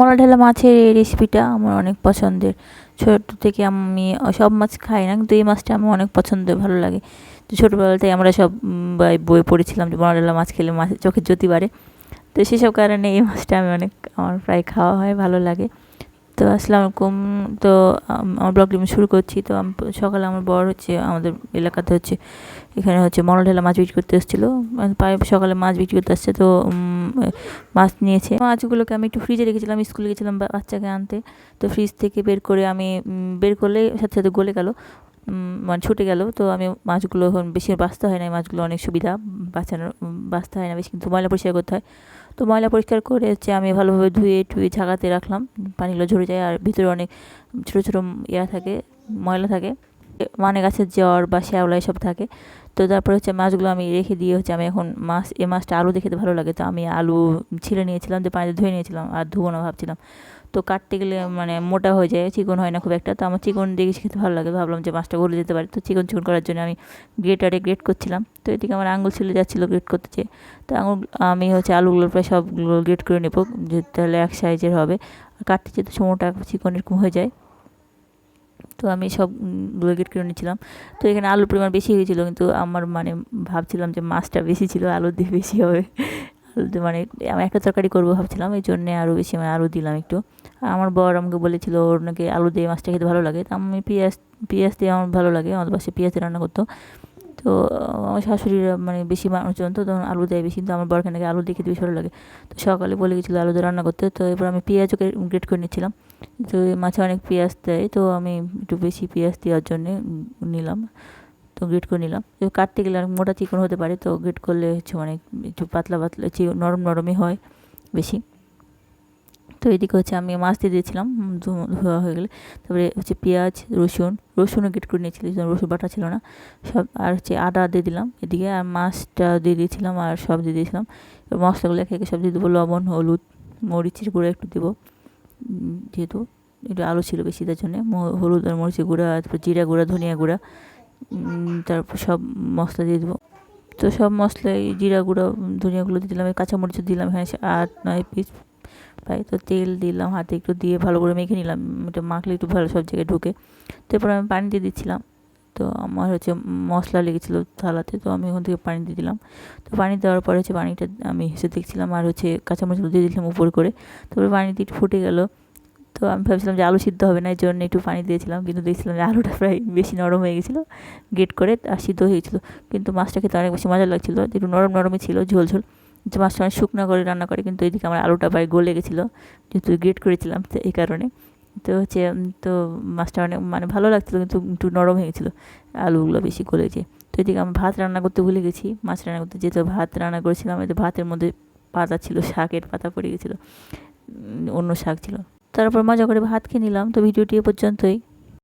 মলা ঢালা মাছের এই রেসিপিটা আমার অনেক পছন্দের। ছোট থেকে আমি সব মাছ খাই না, কিন্তু এই মাছটা আমার অনেক পছন্দের ভালো লাগে। তো ছোটোবেলাতেই আমরা সব বই- পড়েছিলাম যে মলা ঢালা মাছ খেলে মাছের চোখের জ্যোতি বাড়ে। তো সেসব কারণে এই মাছটা আমি অনেক, আমার প্রায় খাওয়া হয়, ভালো লাগে। তো আসসালামু আলাইকুম তো আমার ব্লগটি আমি শুরু করছি। তো সকালে আমার বর হচ্ছে, আমাদের এলাকাতে হচ্ছে, এখানে হচ্ছে মলা ঢেলা মাছ বিক্রি করতে এসেছিল। প্রায় সকালে মাছ বিক্রি করতে আসছে, তো মাছ নিয়েছে। মাছগুলোকে আমি একটু ফ্রিজে রেখেছিলাম স্কুলে গেছিলাম বাচ্চাকে আনতে। তো ফ্রিজ থেকে বের করে আমি বের করলে সাথে সাথে গলে গেল মানে ছুটে গেল। তো আমি মাছগুলো এখন বেশি বাঁচতে হয় না মাছগুলো অনেক সুবিধা, বাঁচানোর বাঁচতে হয় না, বেশি কিন্তু ময়লা পরিষ্কার করতে হয়। তো ময়লা পরিষ্কার করে হচ্ছে আমি ভালোভাবে ধুয়ে টুয়ে ঝাঁকাতে রাখলাম, পানিগুলো ঝরে যায় আর ভিতরে অনেক ছোটো ছোটো ইয়া থাকে, ময়লা থাকে। মানে গাছের জ্বর বা শ্যাওলা এসব থাকে। তো তারপরে হচ্ছে মাছগুলো আমি রেখে দিয়ে হচ্ছে আমি এখন মাছ, এ মাছটা আলু দেখে ভালো লাগে। তো আমি আলু ছিঁড়ে নিয়েছিলাম যে পানিতে ধুয়ে নিয়েছিলাম আর ধুবো না ভাবছিলাম। তো কাটতে গেলে মানে মোটা হয়ে যায়, চিকন হয় না খুব একটা। তো আমার চিকন দেখে খেতে ভালো লাগে। ভাবলাম যে মাছটা গলে যেতে পারে। তো চিকন চিকন করার জন্য আমি গ্রেটারে গ্রেট করছিলাম। তো এদিকে আমার আঙুল ছিলে যাচ্ছিল গ্রেট করতে চেয়ে। তো আঙুল আমি হচ্ছে আলুগুলো প্রায় সবগুলো গ্রেট করে নেব, যে তাহলে এক সাইজের হবে। আর কাটতে যেতে সময়টা চিকন এরকম হয়ে যায়। তো আমি সবগুলো গ্রেট কিনে নিয়েছিলাম। তো এখানে আলুর পরিমাণ বেশি হয়েছিল, কিন্তু আমার মানে ভাবছিলাম যে মাছটা বেশি ছিল, আলু দিয়ে বেশি হবে। আলু দিয়ে মানে আমি একটা তরকারি করব ভাবছিলাম, এই জন্যে আরও বেশি মানে আলু দিলাম একটু। আমার বর আমাকে বলেছিল, ওর নাকি আলু দিয়ে মাছটা খেতে ভালো লাগে। তো আমি পেঁয়াজ পেঁয়াজ দিয়ে আমার ভালো লাগে আমাদের পাশে পেঁয়াজ দিয়ে রান্না করতো। তো আমার শাশুড়িরা মানে বেশি মানুষজন তো, তখন আলু দেয় বেশি, কিন্তু আমার বরকে নাকি আলু দিয়ে খেতে বেশি ভালো লাগে। তো সকালে বলে গেছিল আলু দিয়ে রান্না করতে, তো এরপর আমি পেঁয়াজও গ্রেট করে নিচ্ছিলাম। তো মাছে অনেক পেঁয়াজ দেয়, তো আমি একটু বেশি পেঁয়াজ দেওয়ার জন্যে নিলাম, তো গ্রেট করে নিলাম। তো কাটতে গেলে অনেক মোটা চিকন হতে পারে, তো গ্রেট করলে হচ্ছে অনেক একটু পাতলা পাতলা নরম নরমই হয় বেশি। তো এদিকে হচ্ছে আমি মাছ দিয়ে দিয়েছিলাম ধোয়া হয়ে গেলে। তারপরে হচ্ছে পেঁয়াজ, রসুন, রসুনও গ্রেট করে নিয়েছিলাম রসুন বাটা ছিল না। সব, আর হচ্ছে আদা দিয়ে দিলাম এদিকে, আর মাছটা দিয়ে দিয়েছিলাম, আর সব দিয়ে দিয়েছিলাম। মশলাগুলো একে একে সব দিয়ে দেবো, লবণ, হলুদ, মরিচের গুঁড়ো একটু দেবো। যেহেতু একটু আলু ছিল বেশি, তার জন্যে হলুদ আর মরিচের গুঁড়া, তারপর জিরা গুঁড়া, ধনিয়া গুঁড়া তারপর সব মশলা দিয়ে দেবো। তো সব মশলাই, জিরা গুঁড়ো ধনিয়া গুঁড়ো দিয়ে দিলাম, এই কাঁচামরিচও দিলাম হ্যাঁ আট, নয় পিস প্রায় তো তেল দিলাম, হাতে একটু দিয়ে ভালো করে মেখে নিলাম এটা মাখলে একটু ভালো সব জায়গায় ঢুকে। তারপর আমি পানি দিয়ে দিচ্ছিলাম। তো আমার হচ্ছে মশলা লেগেছিলো থালাতে, তো আমি ওখান থেকে পানি দিয়ে দিলাম। তো পানি দেওয়ার পরে হচ্ছে পানিটা আমি হেসে দেখছিলাম আর হচ্ছে কাঁচামরিচগুলো দিয়ে দিলাম উপর করে। তারপরে পানিটি একটু ফুটে গেল। তো আমি ভাবছিলাম যে আলু সিদ্ধ হবে না, এই জন্য একটু পানি দিয়েছিলাম, কিন্তু দেখছিলাম যে আলুটা প্রায় বেশি নরম হয়ে গেছিল গেট করে আর সিদ্ধ হয়েছিল কিন্তু মাছটা খেতে অনেক বেশি মজা লাগছিল, একটু নরম নরমই ছিল ঝোল ঝোল যে অনেক শুকনো করে রান্না করে, কিন্তু এদিকে আমার আলুটা প্রায় গলে গেছিল, যেহেতু গ্রেট করেছিলাম এই কারণে। তো হচ্ছে তো মাছটা অনেক মানে ভালো লাগছিল, কিন্তু একটু নরম হয়ে গেছিল আলুগুলো বেশি গলেছে তো এদিকে আমি ভাত রান্না করতে ভুলে গেছি, মাছ রান্না করতে। যেহেতু ভাত রান্না করেছিলাম এতে ভাতের মধ্যে পাতা ছিল, শাকের পাতা পড়ে গেছিল অন্য শাক ছিল। তারপর মজা করে ভাত খেয়ে নিলাম, তো ভিডিওটি এ পর্যন্তই।